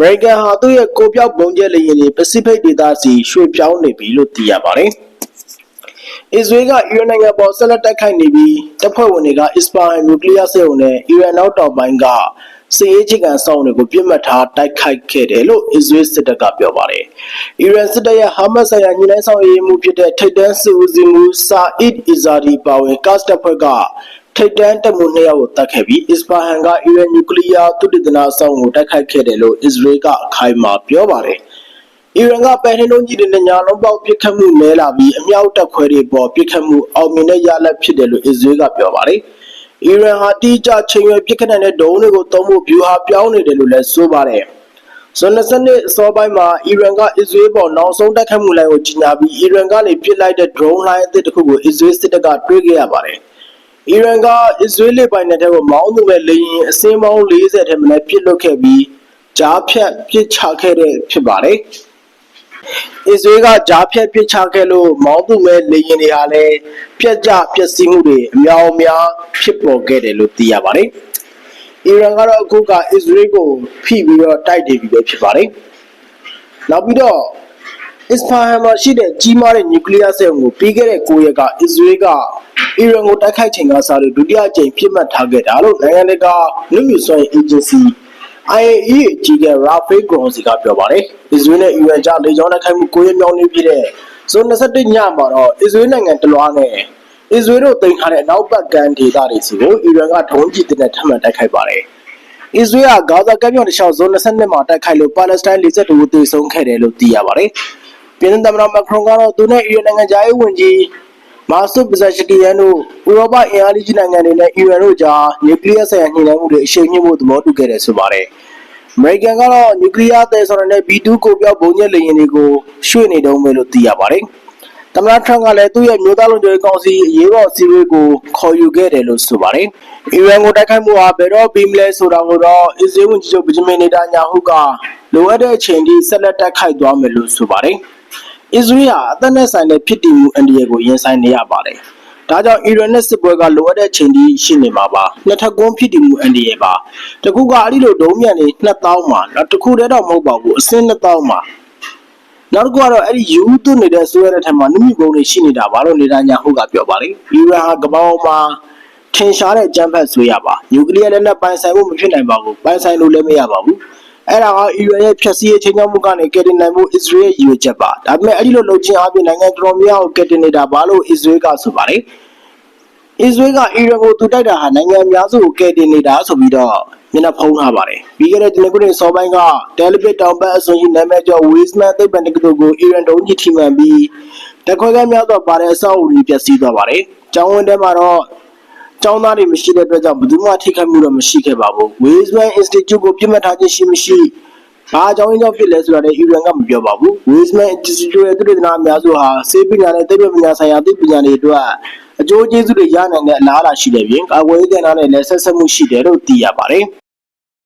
မေရိကန်ဟာသူ့ရဲ့ကိုပြောက်ပုံကျဲလေယာဉ်တွေပစိဖိတ်ဒေသစီရွှေ့ပြောင်းနေပြီလို့သိရပါတယ်။အစ္စရေးကအီရန်နိုင်ငံပေါ်ဆက်လက်တိုက်ခိုက်နေပြီးတပ်ဖွဲ့ဝင်တွေကအစ္စပါဟန်နျူကလ িয়ার စက်ရုံနဲ့အီရန်နောက်တောင်ပိုင်းကစစ်ရေးချိကန်ဆောင်တွေကိုပြစ်မှတ်ထားတိုက်ခိုက်ခဲ့တယ်လို့အစ္စရေးစစ်တပ်ကပြောပါတယ်။အီရန်စစ်တပ်ရဲ့ဟာမတ်ဆိုင်ရာညီလိုင်းဆောင်ရေးမှုဖြစ်တဲ့ထိပ်တန်းစစ်ဦးစီးမှုဆာအစ်အီဇာဒီပါဝင်ကတ်တပ်ဖွဲ့က ထိပ်တန်းတပ်မှုနှစ်ယောက်ကိုတတ်ခဲ့ပြီးအစ္စပါဟန်ကအီရန်နျူကလ িয়ার သုတေသနအဆောင်ကိုတိုက်ခိုက်ခဲ့တယ်လို့အစ္စရေးကအခိုင်အမာပြောပါတယ်။အီရန်ကပယ်ထင်းလုံးကြီးတွေနဲ့ညာလုံးပေါက်ပစ်ခတ်မှုနဲလာပြီးအမြောက်တပ်ခွဲတွေပေါ်ပစ်ခတ်မှုအောင်မြင်တဲ့ရလဒ်ဖြစ်တယ်လို့အစ္စရေးကပြောပါတယ်။အီရန်ဟာတိကျချိန်ရွယ်ပစ်ခတ်နိုင်တဲ့ဒုံးတွေကိုသုံးဖို့ဗျူဟာပြောင်းနေတယ်လို့လည်းဆိုပါတယ်။ဇွန်22အစောပိုင်းမှာအီရန်ကအစ္စရေးပေါ်နောက်ဆုံးတိုက်ခတ်မှုလိုင်းကိုကြီးညာပြီးအီရန်ကနေပစ်လိုက်တဲ့ drone line အသစ်တစ်ခုကိုအစ္စရေးစစ်တပ်ကတွေ့ခဲ့ရပါတယ်။ အီရန်ကအစ္စရေးလေပိုင်နယ်ထဲကိုမောင်းသူမဲ့လေယာဉ်အစင်းပေါင်း40ထဲမှာပစ်လွတ်ခဲ့ပြီးကြားဖြတ်ပစ်ချခဲ့တဲ့ဖြစ်ပါတယ်။အစ္စရေးကကြားဖြတ်ပစ်ချခဲ့လို့မောင်းသူမဲ့လေယာဉ်တွေဟာလည်းပြက်ကျပျက်စီးမှုတွေအများအများဖြစ်ပေါ်ခဲ့တယ်လို့သိရပါတယ်။အီရန်ကတော့အခုကအစ္စရေးကိုဖိပြီးတော့တိုက်တယ်ပြီးပဲဖြစ်ပါတယ်။နောက်ပြီးတော့အစ္စပါဟန်မှာရှိတဲ့ကြီးမားတဲ့နျူကလ িয়ার စက်ရုံကိုပြီးခဲ့တဲ့9ရက်ကအစ္စရေးက အီရန်ကိုတိုက်ခိုက်ချိန်ကစားလို့ဒုတိယအကြိမ်ပြစ်မှတ်ထားခဲ့တာလို့နိုင်ငံတကာလူမျိုးစွမ်းအေဂျင်စီ IAEA အကြီးအကဲရာဖေးဂရွန်စီကပြောပါတယ်။အစ္စရေးနဲ့အီရန်ကြားလေကြောင်းတိုက်ခိုက်မှု9ရက်မြောက်နေ့ပြည့်တဲ့ဇွန်21ညမှာတော့အစ္စရေးနိုင်ငံတလွှားနဲ့အစ္စရေးတို့တင်ထားတဲ့အနောက်ဘက်ကမ်းဒေသတွေစီကိုအီရန်ကဒုံးကျည်တွေနဲ့ထပ်မံတိုက်ခိုက်ပါတယ်။အစ္စရေးကဂါဇာကမ်းမြောင်တစ်လျှောက်ဇွန်22မှာတိုက်ခိုက်လို့ပါလက်စတိုင်း42ဦးသေဆုံးခဲ့တယ်လို့သိရပါတယ်။ပြည်ထောင်သမ္မတမက်ခရွန်ကတော့သူနဲ့အီရန်နိုင်ငံသားရေးဝန်ကြီး မာဆုပဇက်ရှကီယန်တို့ဥရောပအင်အားကြီးနိုင်ငံတွေနဲ့အီရန်တို့ကြားနျူကလ িয়ার ဆိုင်ရာညှိနှိုင်းမှုတွေအရှိန်မြင့်ဖို့သဘောတူခဲ့တယ်ဆိုပါတယ်။အမေရိကန်ကတော့နျူကလ িয়ার သယ်ဆောင်တဲ့ B2 ကိုပြောက်ဘုံညက်လေယာဉ်တွေကိုရွှေ့နေတုံးပဲလို့သိရပါတယ်။သမ္မတထရန့်ကလည်းသူ့ရဲ့မျိုးသားလုံခြုံရေးကောင်စီအရေးပေါ်အစည်းအဝေးကိုခေါ်ယူခဲ့တယ်လို့ဆိုပါတယ်။အီရန်ကိုတိုက်ခိုက်မှုဟာဘယ်တော့ပြီးမလဲဆိုတာကိုတော့အစ္စရေးဝန်ကြီးချုပ်ဗဂျမင်နေတန်ညာဟုကလိုအပ်တဲ့အချိန်ထိဆက်လက်တိုက်ခိုက်သွားမယ်လို့ဆိုပါတယ်။ အစ္စရေးဟာအသက်နဲ့ဆိုင်တဲ့ဖြစ်တည်မှုအန္တရာယ်ကိုရင်ဆိုင်နေရပါတယ်။ဒါကြောင့်အီရန်နဲ့စစ်ပွဲကလိုအပ်တဲ့ချိန်ကြီးရှိနေမှာပါ။နှစ်ထပ်ကွန်းဖြစ်တည်မှုအန္တရာယ်ပါ။တခုကအဲ့ဒီလိုဒုံးမြန်နေ2000မှာနောက်တစ်ခုတည်းတော့မဟုတ်ပါဘူးအစင်း2000မှာနောက်တစ်ခုကတော့အဲ့ဒီယူသွနေတဲ့ဆွဲတဲ့ထက်မှာနုမြုပ်ကုန်တွေရှိနေတာဘာလို့နေတာညာဟုတ်ကပြောပါလေ။အီရန်ဟာကမ္ဘာပေါ်မှာထင်ရှားတဲ့ကြမ်းဖက်ဆွေးရပါနျူကလ িয়ার လက်နက်ပိုင်ဆိုင်မှုမဖြစ်နိုင်ပါဘူးပိုင်ဆိုင်လို့လည်းမရပါဘူး အဲ့ဒါကအီရန်ရဲ့ဖြက်စီးရေးချိန်ချောက်မှုကနေကယ်တင်နိုင်မှုအစ္စရေးရဲ့ရည်ရွယ်ချက်ပါဒါပေမဲ့အဲ့ဒီလိုလုပ်ခြင်းအပြင်နိုင်ငံတော်များကိုကယ်တင်နေတာဘာလို့အစ္စရေးကဆိုပါလေအစ္စရေးကအီရန်ကိုသူတိုက်တာဟာနိုင်ငံအများစုကိုကယ်တင်နေတာဆိုပြီးတော့မျက်နှာဖုံးထားပါတယ်ပြီးခဲ့တဲ့ဒီနေ့ခုနှစ်စောပိုင်းကတယ်လီဗစ်တောင်ဘက်အစွန်ရှိနာမည်ကျော်ဝေးစမန်သိပ္ပံတက္ကသိုလ်ကိုအီရန်ဒုံးကြီးထိမှန်ပြီးတခွဲကများသောပါတဲ့အဆောက်အဦကြီးပျက်စီးသွားပါတယ်ကျောင်းဝင်းထဲမှာတော့ ကျောင်းသားတွေမရှိတဲ့အတွက်ကြောင့်ဘယ်သူမှထိခိုက်မှုတော့မရှိခဲ့ပါဘူး Weizmann Institute ကိုပြစ်မှတ်ထားခြင်းရှိမရှိဘာအကြောင်းရင်းကြောင့်ဖြစ်လဲဆိုတာလည်းအီရန်ကမပြောပါဘူး Weizmann Institute ရဲ့သုတေသနအများစုဟာဆေးပညာနဲ့သိပ္ပံပညာဆိုင်ရာသိပ္ပညာတွေအတွက်အကျိုးကျေးဇူးတွေရနိုင်တဲ့အလားအလာရှိတဲ့ပြင်ကာကွယ်ရေးကဏ္ဍနဲ့လည်းဆက်ဆက်မှုရှိတယ်လို့သိရပါတယ်။